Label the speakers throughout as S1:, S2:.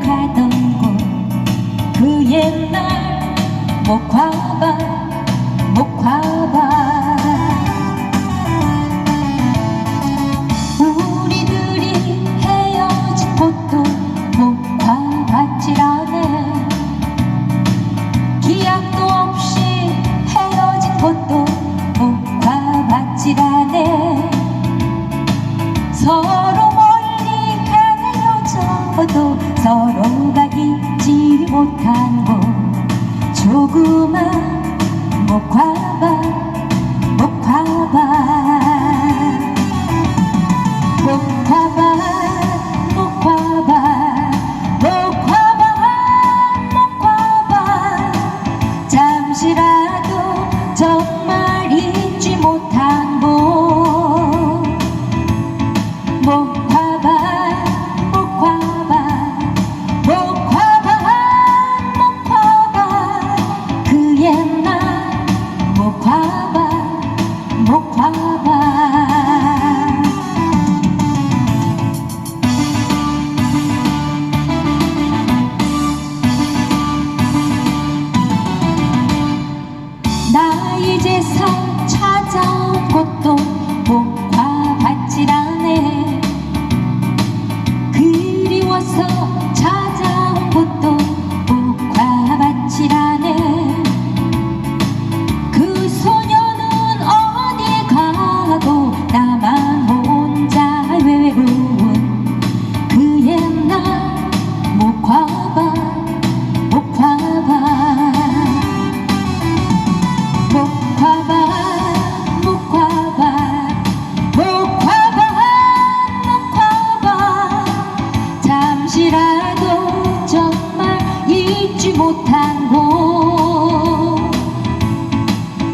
S1: 가던 곳 그 옛날 뭐 못 가봐 서도 서로가 잊지 못한 곳 조그만 목화밭 목화밭 목화밭 목화밭 목화밭 목화밭 잠시라도 정말 잊지 못한 곳 목, 못한 곳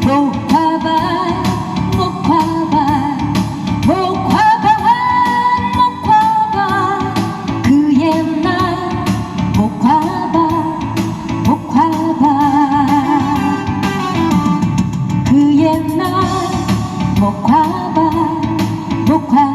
S1: 목화발 목화발 목화발 목화발 그 옛날 목화발 목화발 그 옛날 목화발 목화발